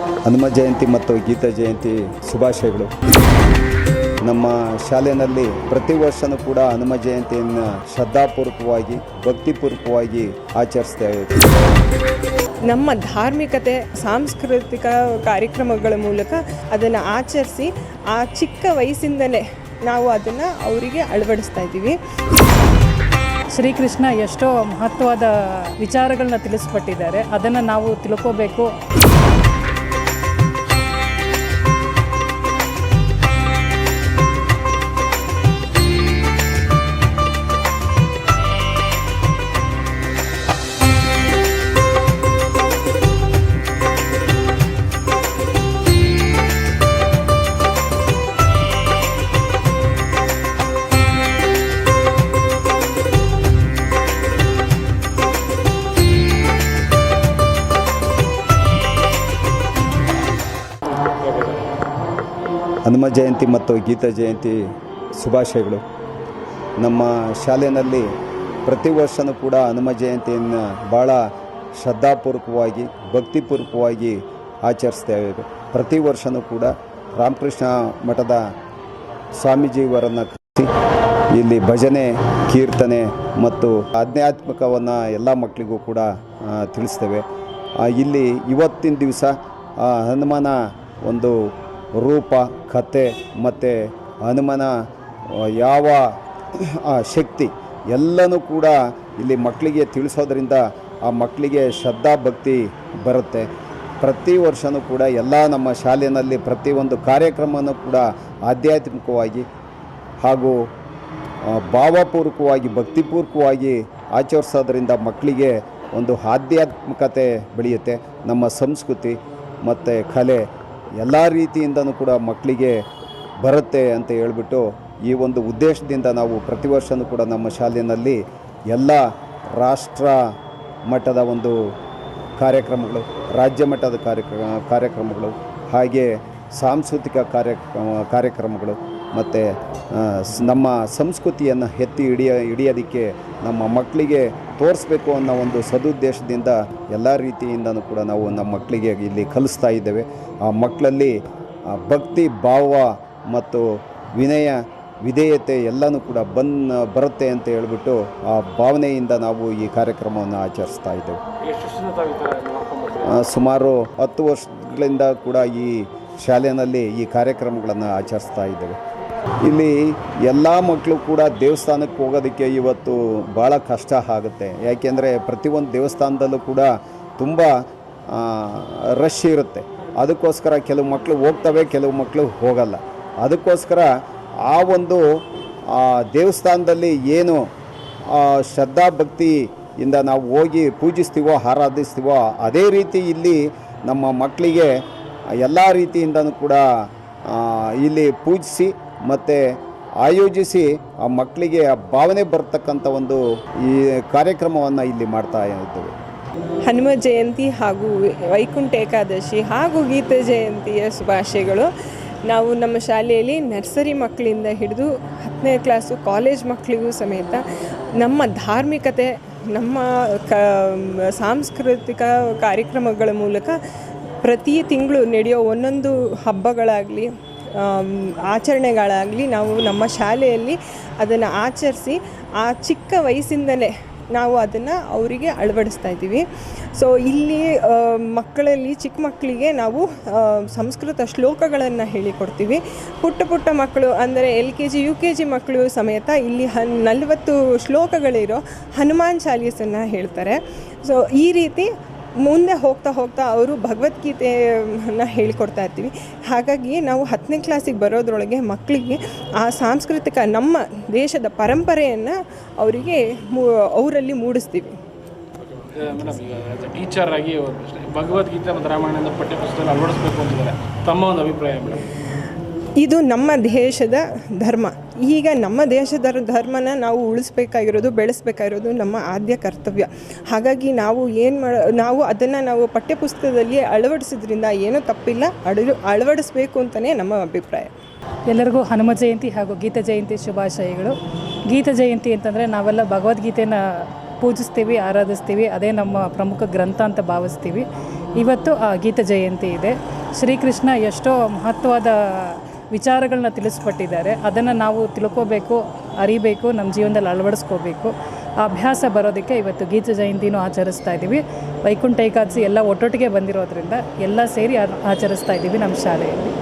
ಹನುಮ ಜಯಂತಿ ಮತ್ತು ಗೀತಾ ಜಯಂತಿ ಶುಭಾಶಯಗಳು. ನಮ್ಮ ಶಾಲೆಯಲ್ಲಿ ಪ್ರತಿ ವರ್ಷನೂ ಕೂಡ ಹನುಮ ಜಯಂತಿಯನ್ನು ಶ್ರದ್ಧಾಪೂರ್ವಕವಾಗಿ ಭಕ್ತಿಪೂರ್ವಕವಾಗಿ ಆಚರಿಸ್ತೇವೆ ನಮ್ಮ ಧಾರ್ಮಿಕತೆ ಸಾಂಸ್ಕೃತಿಕ ಕಾರ್ಯಕ್ರಮಗಳ ಮೂಲಕ ಅದನ್ನು ಆಚರಿಸಿ ಆ ಚಿಕ್ಕ ವಯಸ್ಸಿಂದಲೇ ನಾವು ಅದನ್ನು ಅವರಿಗೆ ಅಳವಡಿಸ್ತಾ ಇದ್ದೀವಿ. ಶ್ರೀಕೃಷ್ಣ ಎಷ್ಟೋ ಮಹತ್ವದ ವಿಚಾರಗಳನ್ನ ತಿಳಿಸ್ಕೊಟ್ಟಿದ್ದಾರೆ. ಅದನ್ನು ನಾವು ತಿಳ್ಕೋಬೇಕು. ಹನುಮ ಜಯಂತಿ ಮತ್ತು ಗೀತಾ ಜಯಂತಿ ಶುಭಾಶಯಗಳು. ನಮ್ಮ ಶಾಲೆಯಲ್ಲಿ ಪ್ರತಿ ವರ್ಷವೂ ಕೂಡ ಹನುಮ ಜಯಂತಿಯನ್ನು ಭಾಳ ಶ್ರದ್ಧಾಪೂರ್ವಕವಾಗಿ, ಭಕ್ತಿಪೂರ್ವಕವಾಗಿ ಆಚರಿಸ್ತೇವೆ ಪ್ರತಿ ವರ್ಷವೂ ಕೂಡ ರಾಮಕೃಷ್ಣ ಮಠದ ಸ್ವಾಮೀಜಿಯವರನ್ನು ಕರೆಸಿ, ಇಲ್ಲಿ ಭಜನೆ, ಕೀರ್ತನೆ ಮತ್ತು ಆಧ್ಯಾತ್ಮಿಕವನ್ನು ಎಲ್ಲ ಮಕ್ಕಳಿಗೂ ಕೂಡ ತಿಳಿಸ್ತೇವೆ. ಇಲ್ಲಿ ಇವತ್ತಿನ ದಿವಸ ಹನುಮಾನ ಒಂದು ರೂಪ ಕತೆ ಮತ್ತು ಹನುಮನ ಯಾವ ಶಕ್ತಿ ಎಲ್ಲನೂ ಕೂಡ ಇಲ್ಲಿ ಮಕ್ಕಳಿಗೆ ತಿಳಿಸೋದ್ರಿಂದ ಆ ಮಕ್ಕಳಿಗೆ ಶ್ರದ್ಧಾ ಭಕ್ತಿ ಬರುತ್ತೆ. ಪ್ರತಿ ವರ್ಷವೂ ಕೂಡ ಎಲ್ಲ ನಮ್ಮ ಶಾಲೆಯಲ್ಲಿ ಪ್ರತಿಯೊಂದು ಕಾರ್ಯಕ್ರಮವೂ ಕೂಡ ಆಧ್ಯಾತ್ಮಿಕವಾಗಿ ಹಾಗೂ ಭಾವಪೂರ್ವಕವಾಗಿ, ಭಕ್ತಿಪೂರ್ವಕವಾಗಿ ಆಚರಿಸೋದ್ರಿಂದ ಮಕ್ಕಳಿಗೆ ಒಂದು ಆಧ್ಯಾತ್ಮಿಕತೆ ಬೆಳೆಯುತ್ತೆ. ನಮ್ಮ ಸಂಸ್ಕೃತಿ ಮತ್ತು ಕಲೆ ಎಲ್ಲ ರೀತಿಯಿಂದನೂ ಕೂಡ ಮಕ್ಕಳಿಗೆ ಬರುತ್ತೆ ಅಂತ ಹೇಳಿಬಿಟ್ಟು ಈ ಒಂದು ಉದ್ದೇಶದಿಂದ ನಾವು ಪ್ರತಿ ವರ್ಷವೂ ಕೂಡ ನಮ್ಮ ಶಾಲೆಯಲ್ಲಿ ಎಲ್ಲ ರಾಷ್ಟ್ರ ಮಟ್ಟದ ಒಂದು ಕಾರ್ಯಕ್ರಮಗಳು, ರಾಜ್ಯ ಮಟ್ಟದ ಕಾರ್ಯಕ್ರಮ, ಕಾರ್ಯಕ್ರಮಗಳು, ಹಾಗೆ ಸಾಂಸ್ಕೃತಿಕ ಕಾರ್ಯಕ್ರಮ, ಕಾರ್ಯಕ್ರಮಗಳು ಮತ್ತು ನಮ್ಮ ಸಂಸ್ಕೃತಿಯನ್ನು ಎತ್ತಿ ಹಿಡಿಯ, ಹಿಡಿಯೋದಕ್ಕೆ ನಮ್ಮ ಮಕ್ಕಳಿಗೆ ತೋರಿಸ್ಬೇಕು ಅನ್ನೋ ಒಂದು ಸದುದ್ದೇಶದಿಂದ ಎಲ್ಲ ರೀತಿಯಿಂದನೂ ಕೂಡ ನಾವು ನಮ್ಮ ಮಕ್ಕಳಿಗೆ ಇಲ್ಲಿ ಕಲಿಸ್ತಾ ಇದ್ದೇವೆ. ಆ ಮಕ್ಕಳಲ್ಲಿ ಭಕ್ತಿ ಭಾವ ಮತ್ತು ವಿನಯ ವಿಧೇಯತೆ ಎಲ್ಲನೂ ಕೂಡ ಬನ್ ಬರುತ್ತೆ ಅಂತ ಹೇಳ್ಬಿಟ್ಟು ಆ ಭಾವನೆಯಿಂದ ನಾವು ಈ ಕಾರ್ಯಕ್ರಮವನ್ನು ಆಚರಿಸ್ತಾ ಇದ್ದೇವೆ. ಸುಮಾರು ಹತ್ತು ವರ್ಷಗಳಿಂದ ಕೂಡ ಈ ಶಾಲೆಯಲ್ಲಿ ಈ ಕಾರ್ಯಕ್ರಮಗಳನ್ನು ಆಚರಿಸ್ತಾ ಇದ್ದೇವೆ. ಇಲ್ಲಿ ಎಲ್ಲ ಮಕ್ಕಳು ಕೂಡ ದೇವಸ್ಥಾನಕ್ಕೆ ಹೋಗೋದಕ್ಕೆ ಇವತ್ತು ಭಾಳ ಕಷ್ಟ ಆಗುತ್ತೆ. ಯಾಕೆಂದರೆ ಪ್ರತಿಯೊಂದು ದೇವಸ್ಥಾನದಲ್ಲೂ ಕೂಡ ತುಂಬ ರಶ್ ಇರುತ್ತೆ. ಅದಕ್ಕೋಸ್ಕರ ಕೆಲವು ಮಕ್ಕಳು ಹೋಗ್ತವೆ, ಕೆಲವು ಮಕ್ಕಳು ಹೋಗಲ್ಲ. ಅದಕ್ಕೋಸ್ಕರ ಆ ಒಂದು ದೇವಸ್ಥಾನದಲ್ಲಿ ಏನು ಶ್ರದ್ಧಾಭಕ್ತಿಯಿಂದ ಶ್ರದ್ಧಾ ಭಕ್ತಿಯಿಂದ ನಾವು ಹೋಗಿ ಪೂಜಿಸ್ತೀವೋ, ಆರಾಧಿಸ್ತೀವೋ, ಅದೇ ರೀತಿ ಇಲ್ಲಿ ನಮ್ಮ ಮಕ್ಕಳಿಗೆ ಎಲ್ಲ ರೀತಿಯಿಂದನೂ ಕೂಡ ಇಲ್ಲಿ ಪೂಜಿಸಿ ಮತ್ತು ಆಯೋಜಿಸಿ ಆ ಮಕ್ಕಳಿಗೆ ಆ ಭಾವನೆ ಬರ್ತಕ್ಕಂಥ ಒಂದು ಈ ಕಾರ್ಯಕ್ರಮವನ್ನು ಇಲ್ಲಿ ಮಾಡ್ತಾ ಇದ್ದೇವೆ. ಹನುಮ ಜಯಂತಿ ಹಾಗೂ ವೈಕುಂಠ ಏಕಾದಶಿ ಹಾಗೂ ಗೀತಾ ಜಯಂತಿಯ ಶುಭಾಶಯಗಳು. ನಾವು ನಮ್ಮ ಶಾಲೆಯಲ್ಲಿ ನರ್ಸರಿ ಮಕ್ಕಳಿಂದ ಹಿಡಿದು ಹತ್ತನೇ ಕ್ಲಾಸು ಕಾಲೇಜ್ ಮಕ್ಕಳಿಗೂ ಸಮೇತ ನಮ್ಮ ಧಾರ್ಮಿಕತೆ, ನಮ್ಮ ಕ, ಸಾಂಸ್ಕೃತಿಕ ಕಾರ್ಯಕ್ರಮಗಳ ಮೂಲಕ ಪ್ರತಿ ತಿಂಗಳು ನಡೆಯೋ ಒಂದೊಂದು ಹಬ್ಬಗಳಾಗಲಿ ಆಚರಣೆಗಳಾಗಲಿ ನಾವು ನಮ್ಮ ಶಾಲೆಯಲ್ಲಿ ಅದನ್ನು ಆಚರಿಸಿ ಆ ಚಿಕ್ಕ ವಯಸ್ಸಿಂದಲೇ ನಾವು ಅದನ್ನು ಅವರಿಗೆ ಅಳವಡಿಸ್ತಾ ಇದ್ದೀವಿ. ಸೊ ಇಲ್ಲಿ ಮಕ್ಕಳಲ್ಲಿ ಚಿಕ್ಕ ಮಕ್ಕಳಿಗೆ ನಾವು ಸಂಸ್ಕೃತ ಶ್ಲೋಕಗಳನ್ನು ಹೇಳಿಕೊಡ್ತೀವಿ. ಪುಟ್ಟ ಪುಟ್ಟ ಮಕ್ಕಳು ಅಂದರೆ L K G, U K G ಮಕ್ಕಳು ಸಮೇತ ಇಲ್ಲಿ ಹನ್, ನಲವತ್ತು ಶ್ಲೋಕಗಳಿರೋ ಹನುಮಾನ್ ಚಾಲೀಸನ್ನು ಹೇಳ್ತಾರೆ. ಸೊ ಈ ರೀತಿ ಮುಂದೆ ಹೋಗ್ತಾ ಹೋಗ್ತಾ ಅವರು ಭಗವದ್ಗೀತೆಯನ್ನು ಹೇಳಿಕೊಡ್ತಾ ಇರ್ತೀವಿ. ಹಾಗಾಗಿ ನಾವು ಹತ್ತನೇ ಕ್ಲಾಸಿಗೆ ಬರೋದ್ರೊಳಗೆ ಮಕ್ಕಳಿಗೆ ಆ ಸಾಂಸ್ಕೃತಿಕ ನಮ್ಮ ದೇಶದ ಪರಂಪರೆಯನ್ನು ಅವರಿಗೆ ಅವರಲ್ಲಿ ಮೂಡಿಸ್ತೀವಿ. ಟೀಚರ್ ಆಗಿ ಭಗವದ್ಗೀತೆ ಮತ್ತು ರಾಮಾಯಣದ ಪಠ್ಯಪುಸ್ತಕದಲ್ಲಿ ಅಳವಡಿಸ್ಬೇಕು ಅಂತಿದ್ದಾರೆ. ತಮ್ಮ ಒಂದು ಅಭಿಪ್ರಾಯ ಮೇಡಮ್ ಇದು ನಮ್ಮ ದೇಶದ ಧರ್ಮ. ಈಗ ನಮ್ಮ ದೇಶದ ಧರ್ಮನ ನಾವು ಉಳಿಸ್ಬೇಕಾಗಿರೋದು, ಬೆಳೆಸ್ಬೇಕಾಗಿರೋದು ನಮ್ಮ ಆದ್ಯ ಕರ್ತವ್ಯ. ಹಾಗಾಗಿ ನಾವು ಏನು ಮಾಡ, ನಾವು ಅದನ್ನು ನಾವು ಪಠ್ಯಪುಸ್ತಕದಲ್ಲಿ ಅಳವಡಿಸಿದ್ರಿಂದ ಏನೂ ತಪ್ಪಿಲ್ಲ, ಅಳ, ಅಳವಡಿಸ್ಬೇಕು ಅಂತಲೇ ನಮ್ಮ ಅಭಿಪ್ರಾಯ. ಎಲ್ಲರಿಗೂ ಹನುಮ ಜಯಂತಿ ಹಾಗೂ ಗೀತಾ ಜಯಂತಿ ಶುಭಾಶಯಗಳು. ಗೀತಾ ಜಯಂತಿ ಅಂತಂದರೆ ನಾವೆಲ್ಲ ಭಗವದ್ಗೀತೆನ ಪೂಜಿಸ್ತೀವಿ, ಆರಾಧಿಸ್ತೀವಿ, ಅದೇ ನಮ್ಮ ಪ್ರಮುಖ ಗ್ರಂಥ ಅಂತ ಭಾವಿಸ್ತೀವಿ. ಇವತ್ತು ಆ ಗೀತ ಜಯಂತಿ ಇದೆ. ಶ್ರೀಕೃಷ್ಣ ಎಷ್ಟೋ ಮಹತ್ವದ ವಿಚಾರಗಳನ್ನ ತಿಳಿಸ್ಪಟ್ಟಿದ್ದಾರೆ ಅದನ್ನು ನಾವು ತಿಳ್ಕೋಬೇಕು, ಅರಿಬೇಕು ನಮ್ಮ ಜೀವನದಲ್ಲಿ ಅಳವಡಿಸ್ಕೋಬೇಕು. ಆ ಅಭ್ಯಾಸ ಬರೋದಕ್ಕೆ ಇವತ್ತು ಗೀತ ಜಯಂತಿನೂ ಆಚರಿಸ್ತಾ ಇದ್ದೀವಿ ವೈಕುಂಠ ಏಕಾದಶಿ ಎಲ್ಲ ಒಟ್ಟೊಟ್ಟಿಗೆ ಬಂದಿರೋದ್ರಿಂದ ಎಲ್ಲ ಸೇರಿ ಆಚರಿಸ್ತಾ ಇದ್ದೀವಿ ನಮ್ಮ ಶಾಲೆಯಲ್ಲಿ.